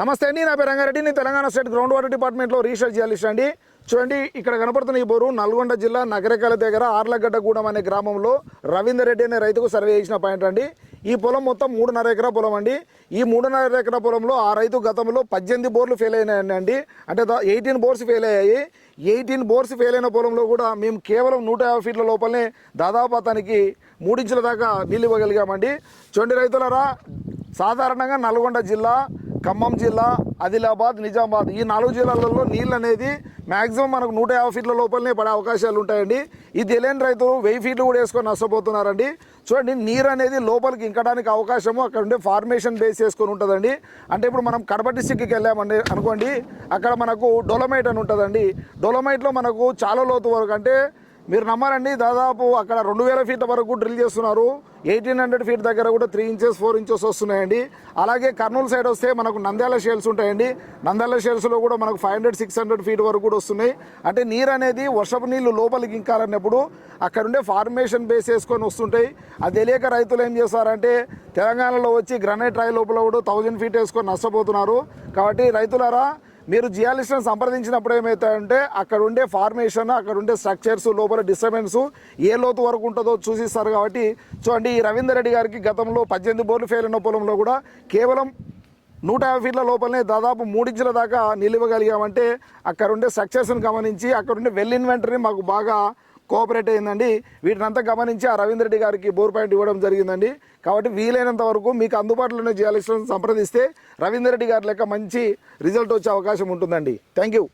నమస్తే అండి నా పేరు రంగారెడ్డి. నేను తెలంగాణ స్టేట్ గ్రౌండ్ వాటర్ డిపార్ట్మెంట్లో రీసెర్చ్ చేయాలిస్ట్ అండి. చూడండి ఇక్కడ కనపడుతున్న ఈ బోరు నల్గొండ జిల్లా నగరకాల దగ్గర ఆర్లగడ్డగూడెం అనే గ్రామంలో రవీందర్ రెడ్డి అనే రైతుకు సర్వే చేసిన పాయింట్ అండి. ఈ పొలం మొత్తం మూడున్నర ఎకరా పొలం అండి. ఈ మూడున్నర ఎకరా పొలంలో ఆ రైతు గతంలో పద్దెనిమిది బోర్లు ఫెయిల్ అయినాయండి. అంటే ఎయిటీన్ బోర్స్ ఫెయిల్ అయ్యాయి. ఎయిటీన్ బోర్స్ ఫెయిల్ అయిన పొలంలో కూడా మేము కేవలం నూట యాభై ఫీట్ల లోపలనే దాదాపు అతనికి మూడించుల దాకా నీళ్ళు ఇవ్వగలిగామండి. చూడండి రైతులరా సాధారణంగా నల్గొండ జిల్లా ఖమ్మం జిల్లా ఆదిలాబాద్ నిజామాబాద్. ఈ నాలుగు జిల్లాలలో నీళ్ళు అనేది మ్యాక్సిమం మనకు నూట యాభై ఫీట్ల లోపలనే పడే అవకాశాలు ఉంటాయండి. ఈ తెలియని రైతులు వెయ్యి ఫీట్లు కూడా వేసుకొని నష్టపోతున్నారండి. చూడండి నీరు అనేది లోపలికి ఇంకడానికి అవకాశము అక్కడ ఉండే ఫార్మేషన్ బేస్ చేసుకొని ఉంటుందండి. అంటే ఇప్పుడు మనం కడప డిస్టిక్కి వెళ్ళామండి అనుకోండి అక్కడ మనకు డొలమైట్ అని ఉంటుందండి. డొలమైట్లో మనకు చాలా లోతు వరకు అంటే మీరు నమ్మారండి? దాదాపు అక్కడ రెండు వేల ఫీట్ల వరకు డ్రిల్ చేస్తున్నారు. ఎయిటీన్ హండ్రెడ్ ఫీట్ దగ్గర కూడా త్రీ ఇంచెస్ ఫోర్ ఇంచెస్ వస్తున్నాయండి. అలాగే కర్నూలు సైడ్ వస్తే మనకు నంద్యాల షేల్స్ ఉంటాయండి. నంద్యాల షేల్స్లో కూడా మనకు five hundred six hundred feet వరకు కూడా వస్తున్నాయి. అంటే నీరు అనేది వర్షపు నీళ్ళు లోపలికి ఇంకాలన్నప్పుడు అక్కడ ఉండే ఫార్మేషన్ బేస్ చేసుకొని వస్తుంటాయి. అది తెలియక రైతులు ఏం చేస్తారంటే తెలంగాణలో వచ్చి గ్రనైట్ రాయి లోపల కూడా థౌజండ్ ఫీట్ వేసుకొని నష్టపోతున్నారు. కాబట్టి రైతులారా మీరు జియాలిస్ట్ని సంప్రదించినప్పుడు ఏమవుతాయంటే అక్కడ ఉండే ఫార్మేషన్ అక్కడ ఉండే స్ట్రక్చర్స్ లోపల డిస్టర్బెన్స్ ఏ లోతు వరకు ఉంటుందో చూసిస్తారు కాబట్టి చూడండి ఈ రవీందర్ రెడ్డి గారికి గతంలో పద్దెనిమిది బోర్లు ఫెయిల్ అయిన పొలంలో కూడా కేవలం నూట యాభై ఫీట్ల లోపలనే దాదాపు మూడించుల దాకా నిలవగలిగామంటే అక్కడ ఉండే స్ట్రక్చర్స్ని గమనించి అక్కడ ఉండే వెల్ ఇన్వెంటరీ మాకు బాగా కోఆపరేట్ అయిందండి వీటినంతా గమనించి ఆ రవీంద్ర రెడ్డి గారికి బోర్ పాయింట్ ఇవ్వడం జరిగిందండి. కాబట్టి వీలైనంత వరకు మీకు అందుబాటులోనే జియాలిస్ట్లను సంప్రదిస్తే రవీంద్ర రెడ్డి గారి లెక్క మంచి రిజల్ట్ వచ్చే అవకాశం ఉంటుందండి. Thank you.